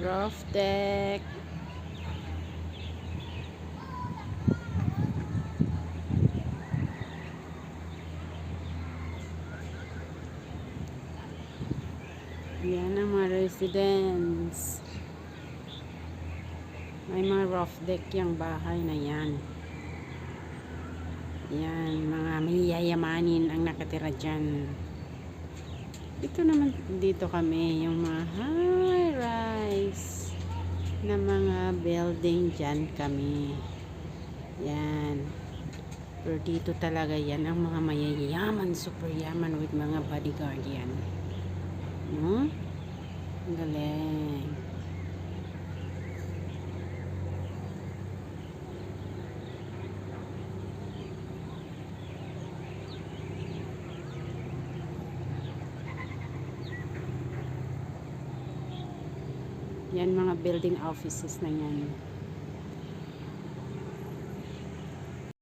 Roftec Yan ang mga residents. May mga rough deck yung bahay na yan. Yan, mga mayayamanin ang nakatira dyan. Dito naman, dito kami, yung mga high-rise na mga building dyan kami. Yan. Pero dito talaga yan ang mga mayayaman, super yaman with mga bodyguard yan. No? Ang galing. Yan mga building offices na yan.